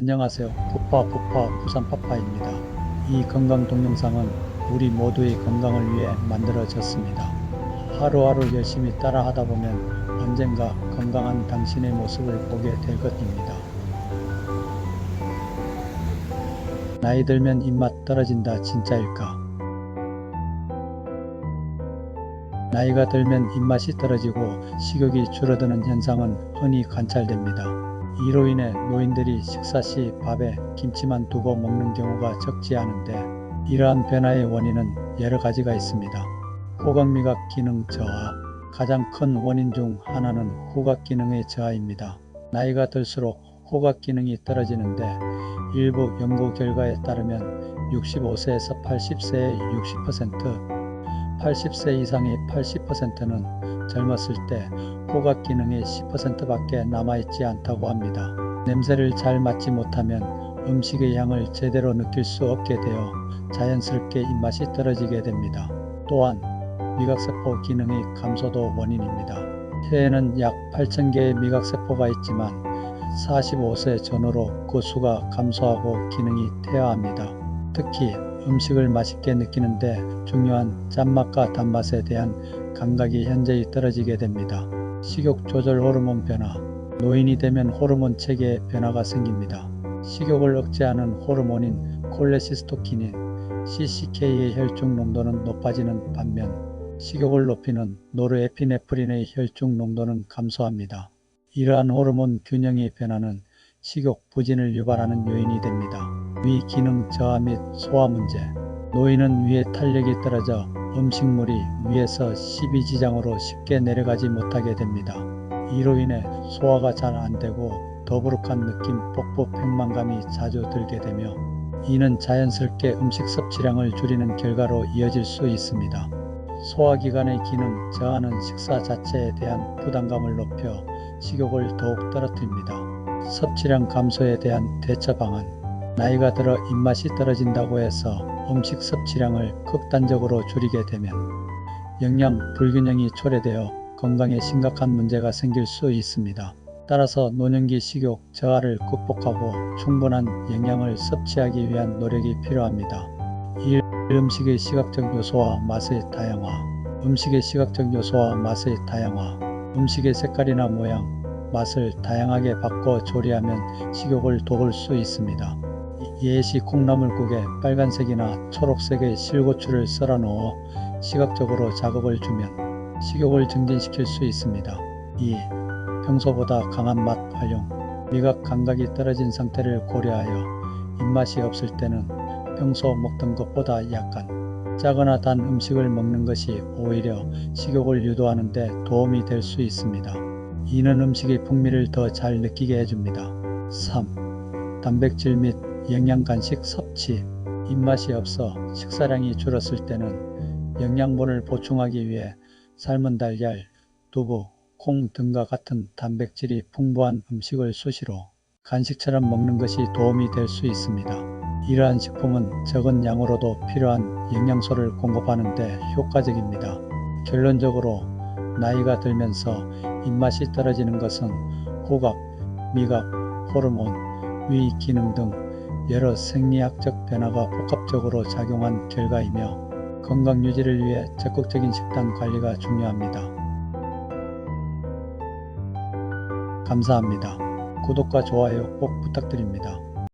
안녕하세요. 푸파 푸파 부산 파파입니다. 이 건강 동영상은 우리 모두의 건강을 위해 만들어졌습니다. 하루하루 열심히 따라하다 보면 언젠가 건강한 당신의 모습을 보게 될 것입니다. 나이 들면 입맛 떨어진다 진짜일까? 나이가 들면 입맛이 떨어지고 식욕이 줄어드는 현상은 흔히 관찰됩니다. 이로 인해 노인들이 식사 시 밥에 김치만 두고 먹는 경우가 적지 않은데 이러한 변화의 원인은 여러 가지가 있습니다. 호각미각 기능 저하 가장 큰 원인 중 하나는 후각 기능의 저하입니다. 나이가 들수록 호각 기능이 떨어지는데 일부 연구 결과에 따르면 65세에서 80세의 60%, 80세 이상의 80%는 젊었을 때 후각 기능의 10%밖에 남아있지 않다고 합니다. 냄새를 잘 맡지 못하면 음식의 향을 제대로 느낄 수 없게 되어 자연스럽게 입맛이 떨어지게 됩니다. 또한 미각세포 기능의 감소도 원인입니다. 폐에는 약 8,000개의 미각세포가 있지만 45세 전후로 그 수가 감소하고 기능이 퇴화합니다. 특히 음식을 맛있게 느끼는데 중요한 짠맛과 단맛에 대한 감각이 현저히 떨어지게 됩니다. 식욕 조절 호르몬 변화 노인이 되면 호르몬 체계에 변화가 생깁니다. 식욕을 억제하는 호르몬인 콜레시스토키닌 CCK의 혈중 농도는 높아지는 반면 식욕을 높이는 노르에피네프린의 혈중 농도는 감소합니다. 이러한 호르몬 균형의 변화는 식욕 부진을 유발하는 요인이 됩니다. 위 기능 저하 및 소화 문제 노인은 위의 탄력이 떨어져 음식물이 위에서 십이지장으로 쉽게 내려가지 못하게 됩니다. 이로 인해 소화가 잘 안되고 더부룩한 느낌, 복부 팽만감이 자주 들게 되며 이는 자연스럽게 음식 섭취량을 줄이는 결과로 이어질 수 있습니다. 소화기관의 기능 저하는 식사 자체에 대한 부담감을 높여 식욕을 더욱 떨어뜨립니다. 섭취량 감소에 대한 대처 방안 나이가 들어 입맛이 떨어진다고 해서 음식 섭취량을 극단적으로 줄이게 되면 영양 불균형이 초래되어 건강에 심각한 문제가 생길 수 있습니다. 따라서 노년기 식욕 저하를 극복하고 충분한 영양을 섭취하기 위한 노력이 필요합니다. 1. 음식의 시각적 요소와 맛의 다양화 음식의 시각적 요소와 맛의 다양화 음식의 색깔이나 모양, 맛을 다양하게 바꿔 조리하면 식욕을 돋을 수 있습니다. 예시 콩나물국에 빨간색이나 초록색의 실고추를 썰어 넣어 시각적으로 자극을 주면 식욕을 증진시킬 수 있습니다. 2. 평소보다 강한 맛 활용 미각 감각이 떨어진 상태를 고려하여 입맛이 없을 때는 평소 먹던 것보다 약간 짜거나 단 음식을 먹는 것이 오히려 식욕을 유도하는 데 도움이 될 수 있습니다. 이는 음식의 풍미를 더 잘 느끼게 해줍니다. 3. 단백질 및 영양 간식 섭취 입맛이 없어 식사량이 줄었을 때는 영양분을 보충하기 위해 삶은 달걀, 두부, 콩 등과 같은 단백질이 풍부한 음식을 수시로 간식처럼 먹는 것이 도움이 될 수 있습니다. 이러한 식품은 적은 양으로도 필요한 영양소를 공급하는 데 효과적입니다. 결론적으로 나이가 들면서 입맛이 떨어지는 것은 후각, 미각, 호르몬, 위 기능 등 여러 생리학적 변화가 복합적으로 작용한 결과이며 건강 유지를 위해 적극적인 식단 관리가 중요합니다. 감사합니다. 구독과 좋아요 꼭 부탁드립니다.